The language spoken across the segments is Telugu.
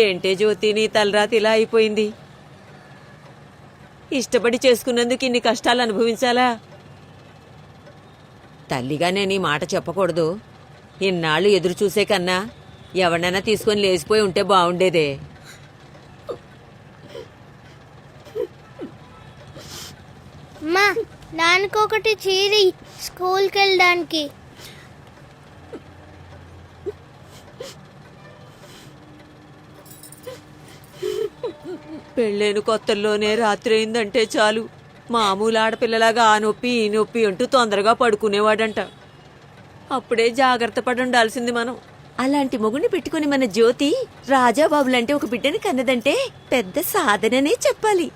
ఏంటే జ్యోతి నీ తలరాత ఇలా అయిపోయింది? ఇష్టపడి చేసుకున్నందుకు ఇన్ని కష్టాలు అనుభవించాలా? తల్లిగా నేను ఈ మాట చెప్పకూడదు. ఇన్నాళ్ళు ఎదురు చూసే కన్నా ఎవరినైనా తీసుకొని లేచిపోయి ఉంటే బాగుండేదే అమ్మా దానికొకటి చీరి స్కూల్కి వెళ్ళడానికి పెళ్ళైన కొత్తల్లోనే రాత్రి అయిందంటే చాలు. మామూలు ఆడపిల్లలాగా ఆ నొప్పి ఈ నొప్పి అంటూ తొందరగా పడుకునేవాడంట. అప్పుడే జాగ్రత్త పడి ఉండాల్సింది మనం. అలాంటి మొగుని పెట్టుకుని మన జ్యోతి రాజాబాబులంటే ఒక బిడ్డని కన్నదంటే పెద్ద సాధననే చెప్పాలి.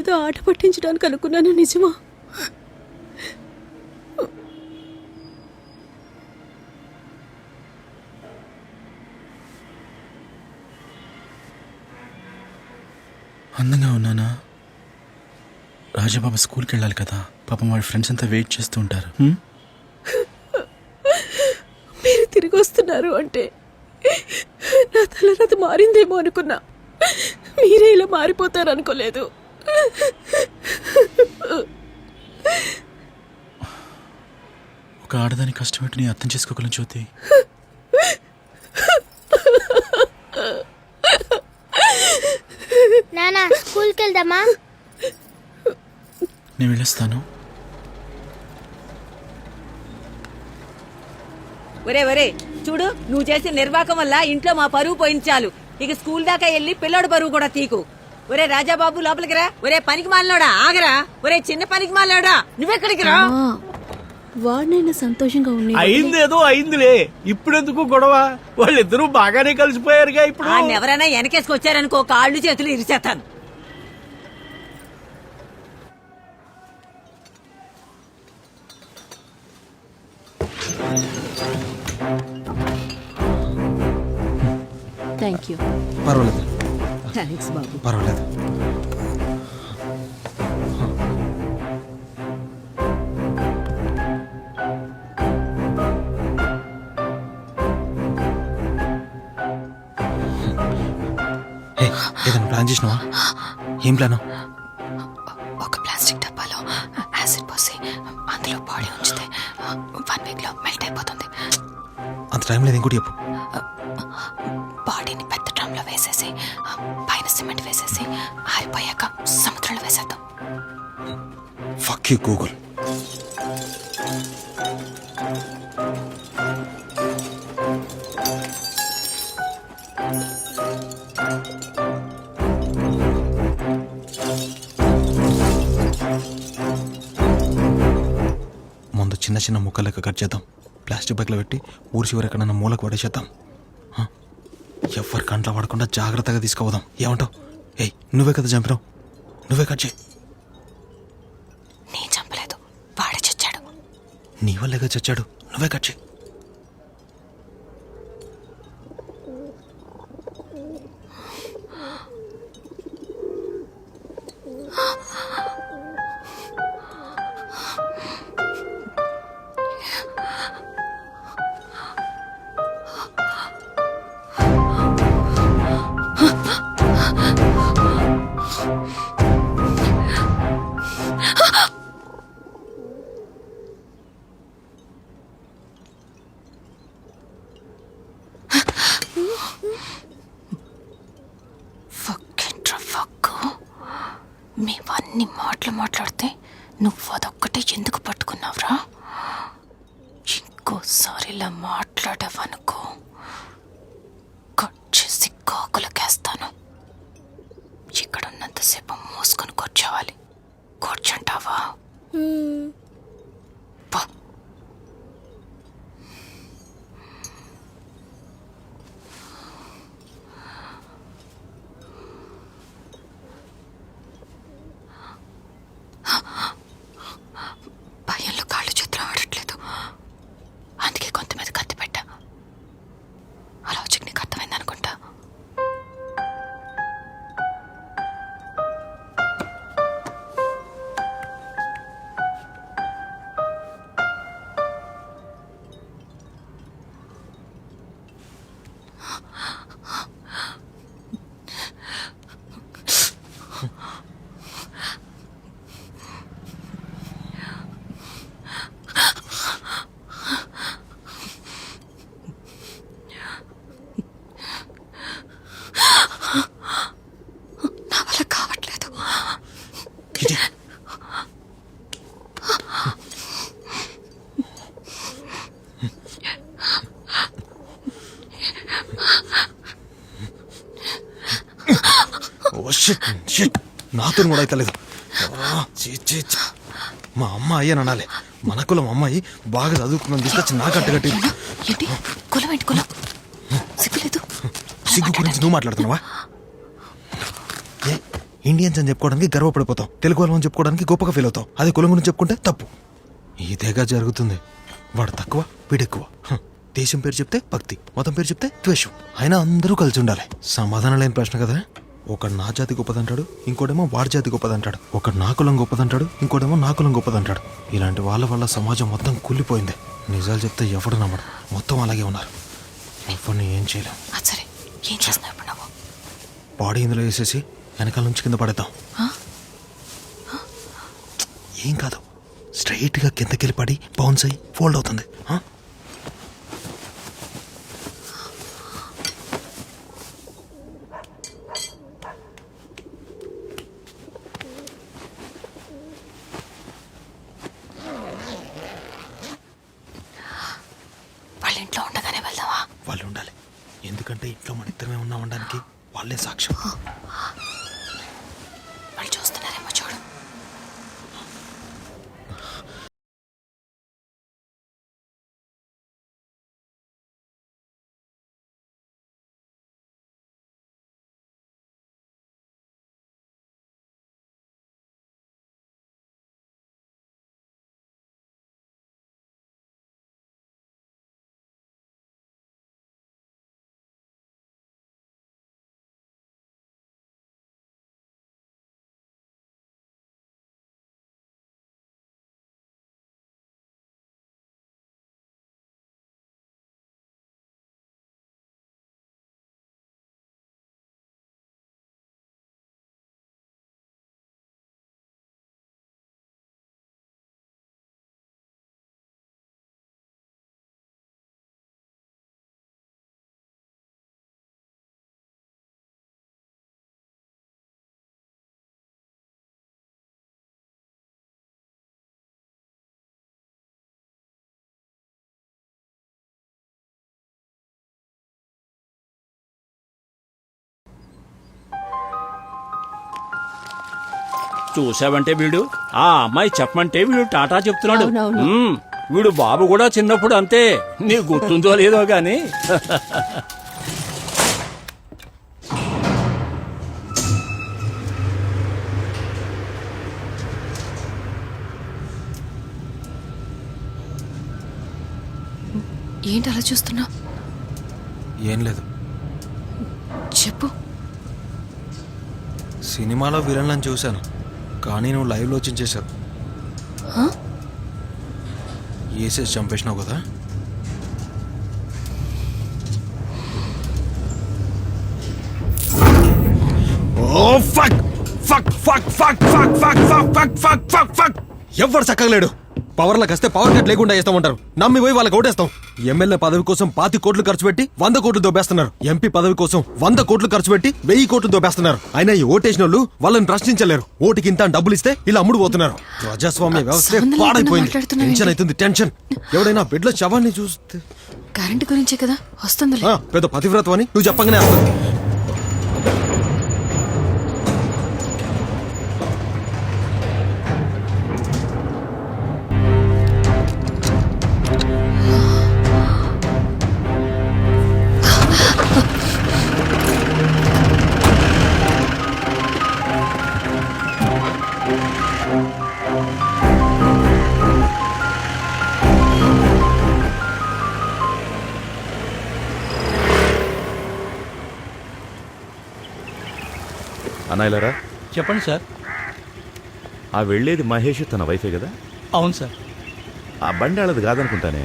నన్నేదో ఆట పట్టించడానికి అనుకున్నాను నిజమా? అందంగా ఉన్నానా? రాజాబాబా స్కూల్కి వెళ్ళాలి కదా. పాపం వాడి ఫ్రెండ్స్ అంతా వెయిట్ చేస్తూ ఉంటారు? మీరు తిరిగి వస్తున్నారు అంటే నా తలరాత మారిందేమో అనుకున్నా. మీరే ఇలా మారిపోతారు అనుకోలేదు ఒక ఆడదాని కష్టం ఏంటి నీ అర్థం చేసుకోగలను జ్యోతి. నానా స్కూల్కి వెళ్దామా నేను వెళ్ళొస్తాను. ఒరే ఒరే చూడు నువ్వు చేసిన నిర్వాకం వల్ల ఇంట్లో మా పరువు పోయింది చాలు. ఇక స్కూల్ దాకా వెళ్ళి పిల్లోడి పరువు కూడా తీకు. ఒరే రాజాబాబు లోపలికి రా. ఒరే పనికి మాలినోడా ఆగరా. ఒరే చిన్న పనికి మాలినోడా నువ్వెక్కడికి రా. వాడినైనా సంతోషంగా ఉండి అయిందేదో అయిందిలే. ఇప్పుడెందుకు గొడవ? వాళ్ళిద్దరూ బాగానే కలిసిపోయారుగా ఇప్పుడు. ఆయన ఎవరైనా వెనకేసుకొచ్చారనుకో కాళ్ళు చేతులు ఇరిచేస్తాను థ్యాంక్ యూ పర్వాలేదు. థ్యాంక్స్ బాబు పర్వాలేదు. ఏదైనా ప్లాన్ చేసినావా? ఏం ప్లాను? ఒక ప్లాస్టిక్ డబ్బాలో యాసిడ్ పోసి అందులో బాడీ ఉంచితే వన్ వీక్లో మెల్ట్ అయిపోతుంది. అంత టైం లేదు ఇంకోటి చెప్పు. పెద్ద డ్రమ్లో వేసేసి పైన సిమెంట్ వేసేసి ఆరిపోయాక సముద్రంలో వేసేద్దాం. ఫక్ గూగుల్ ముందు చిన్న చిన్న ముక్కలకు కట్ చేద్దాం. ప్లాస్టిక్ బ్యాగ్లో పెట్టి ఊరి చివరి ఎక్కడన్నా మూలకు పడేసేద్దాం. ఎవ్వరి కంట్లో పడకుండా జాగ్రత్తగా తీసుకుపోదాం. ఏమంటావు? ఏయ్ నువ్వే కదా చంపినావు? నువ్వే కట్ చేయి. నీ చంపలేదు వాడే చచ్చాడు. నీ వల్లేగా చచ్చాడు. నువ్వే కట్ చేయి. మాట్లాడితే నువ్వు అదొక్కటే ఎందుకు పట్టుకున్నావురా? ఇంకోసారి ఇలా మాట్లాడావనుకో కట్ చేసి కాకులకేస్తాను. ఇక్కడ ఉన్నంతసేపు మూసుకొని కూర్చోవాలి. కూర్చుంటావా? నాతో కూడా అయితే లేదు మా అమ్మ అయ్యని అనాలి. మన కులం అమ్మాయి బాగా చదువుకున్నాను తీసుకొచ్చి నాకు అట్టగట్టి కులం ఏంటి కులం? సిగ్గులేదు. సిగ్గు గురించి నువ్వు మాట్లాడుతున్నావా? ఏ ఇండియన్స్ అని చెప్పుకోవడానికి గర్వపడిపోతాం తెలుగు వాళ్ళని చెప్పుకోవడానికి గొప్పగా ఫీల్ అవుతాం అదే కులం గురించి చెప్పుకుంటే తప్పు. ఇదేగా జరుగుతుంది. వాడు తక్కువ వీడెక్కువ. దేశం పేరు చెప్తే భక్తి మతం పేరు చెప్తే ద్వేషం. అయినా అందరూ కలిసి ఉండాలి. సమాధానం లేని ప్రశ్న కదా. ఒకడు నా జాతి గొప్పదంటాడు ఇంకోటేమో వాడి జాతి గొప్పదంటాడు. ఒకడు నా కులం గొప్పదంటాడు ఇంకోటేమో నా కులం గొప్పదంటాడు. ఇలాంటి వాళ్ళ వల్ల సమాజం మొత్తం కూలిపోయింది. నిజాలు చెప్తే ఎవడు నమ్మడు. మొత్తం అలాగే ఉన్నారు. ఎవరిని ఏం చేయలేం. అది సరే. ఏం చేస్తున్నావు ఇప్పుడు నువ్వు? బాడీ ఇందులో వేసేసి వెనకాల నుంచి కింద పడేద్దాం. ఏం కాదు. స్ట్రైట్గా కిందకెళ్ళి పడి బౌన్స్ అయ్యి ఫోల్డ్ అవుతుంది. ఆ? వాళ్ళ ఇంట్లో ఉండగానే వెళ్దావా వాళ్ళు ఉండాలి ఎందుకంటే ఇంట్లో మన ఇద్దరమే ఉన్నాం అనడానికి వాళ్ళే సాక్ష్యం చూసావంటే వీడు? ఆ అమ్మాయి చెప్పమంటే వీడు టాటా చెప్తున్నాడు. అవునవును. మ్మ్. వీడు బాబు కూడా చిన్నప్పుడు అంతే. నీ గుర్తుందో లేదో గాని. ఏంటి అలా చూస్తున్నా? ఏం లేదు. చెప్పు. సినిమాలో విలన్లను చూశాను. కానీ నువ్వు లైవ్లో చించేశావు హా? ఏసేసి చంపేసినావు కదా? ఓ fuck! Fuck fuck fuck fuck fuck fuck fuck fuck fuck! Fuck ఎవ్వరు చక్కగలేడు? పవర్లకు వస్తే పవర్ కట్ లేకుండా చేస్తామంటారు నమ్మి పోయి వాళ్ళకి ఓటేస్తాం. ఎమ్మెల్యే పదవి కోసం పాతి కోట్లు ఖర్చు పెట్టి వంద కోట్లు దోబేస్తున్నారు ఎంపీ పదవి కోసం వంద కోట్లు ఖర్చు పెట్టి వెయ్యి కోట్లు దోబేస్తున్నారు అయినా ఈ ఓటేసిన వాళ్ళు వాళ్ళని ప్రశ్నించలేరు. ఓటుకి ఇంత డబ్బులు ఇస్తే ఇలా అమ్ముడు పోతున్నారు. ప్రజాస్వామ్య వ్యవస్థ పాడైపోయింది? టెన్షన్ అవుతుంది టెన్షన్ ఎవడైనా బెడ్లో శవాన్ని చూస్తే కరెంట్ గురించే కదా? వస్తుందిలే. ఆ, పెద్ద పతివ్రతం అని నువ్వు చెప్పగానే వస్తుంది. అన్నాయిలరా చెప్పండి సార్. ఆ వెళ్ళేది మహేష్ తన వైఫే కదా? అవును సార్. ఆ బండి వాళ్ళది కాదనుకుంటానే.